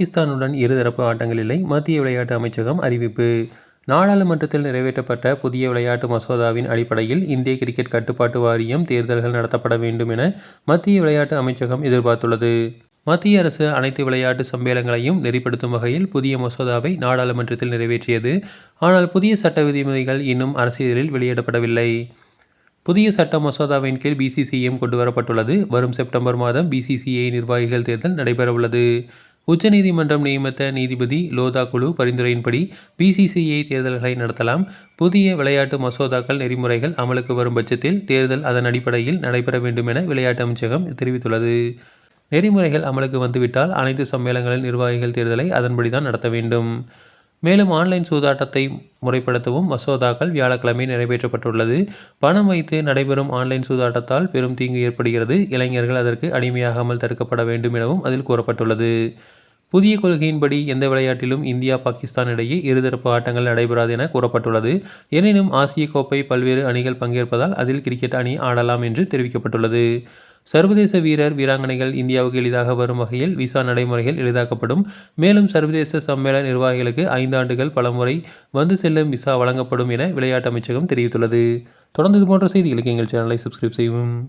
பாகிஸ்தானுடன் இருதரப்பு ஆட்டங்கள் இல்லை. மத்திய விளையாட்டு அமைச்சகம் அறிவிப்பு. நாடாளுமன்றத்தில் நிறைவேற்றப்பட்ட புதிய விளையாட்டு மசோதாவின் அடிப்படையில் இந்திய கிரிக்கெட் கட்டுப்பாட்டு வாரியம் தேர்தல்கள் நடத்தப்பட வேண்டும் என மத்திய விளையாட்டு அமைச்சகம் எதிர்பார்த்துள்ளது. மத்திய அரசு அனைத்து விளையாட்டு சம்மேளங்களையும் நெறிப்படுத்தும் வகையில் புதிய மசோதாவை நாடாளுமன்றத்தில் நிறைவேற்றியது. ஆனால் புதிய சட்ட விதிமுறைகள் இன்னும் அரசியலில் வெளியிடப்படவில்லை. புதிய சட்ட மசோதாவின் கீழ் பிசிசிஐயும் கொண்டு வரப்பட்டுள்ளது. வரும் செப்டம்பர் மாதம் பிசிசிஐ நிர்வாகிகள் தேர்தல் நடைபெறவுள்ளது. உச்சநீதிமன்றம் நியமித்த நீதிபதி லோதா குழு பரிந்துரையின்படி பிசிசிஐ தேர்தல்களை நடத்தலாம். புதிய விளையாட்டு மசோதாக்கள் நெறிமுறைகள் அமலுக்கு வரும் பட்சத்தில் தேர்தல் அதன் அடிப்படையில் நடைபெற வேண்டும் என விளையாட்டு அமைச்சகம் தெரிவித்துள்ளது. நெறிமுறைகள் அமலுக்கு வந்துவிட்டால் அனைத்து சம்மேளங்களின் நிர்வாகிகள் தேர்தலை அதன்படிதான் நடத்த வேண்டும். மேலும் ஆன்லைன் சூதாட்டத்தை முறைப்படுத்தவும் மசோதாக்கள் வியாழக்கிழமை நிறைவேற்றப்பட்டுள்ளது. பணம் வைத்து நடைபெறும் ஆன்லைன் சூதாட்டத்தால் பெரும் தீங்கு ஏற்படுகிறது. இளைஞர்கள் அதற்கு அடிமையாகாமல் தடுக்கப்பட வேண்டும் எனவும் அதில் கூறப்பட்டுள்ளது. புதிய கொள்கையின்படி எந்த விளையாட்டிலும் இந்தியா பாகிஸ்தான் இடையே இருதரப்பு ஆட்டங்கள் நடைபெறாது என கூறப்பட்டுள்ளது. எனினும் ஆசிய கோப்பை பல்வேறு அணிகள் பங்கேற்பதால் அதில் கிரிக்கெட் அணி ஆடலாம் என்று தெரிவிக்கப்பட்டுள்ளது. சர்வதேச வீரர் வீராங்கனைகள் இந்தியாவுக்கு எளிதாக வரும் வகையில் விசா நடைமுறைகள் எளிதாக்கப்படும். மேலும் சர்வதேச சம்மேளன நிர்வாகிகளுக்கு ஐந்து ஆண்டுகள் பலமுறை வந்து செல்லும் விசா வழங்கப்படும் என விளையாட்டு அமைச்சகம் தெரிவித்துள்ளது. தொடர்ந்து இது போன்ற செய்திகளுக்கு எங்கள் சேனலை சப்ஸ்கிரைப் செய்யவும்.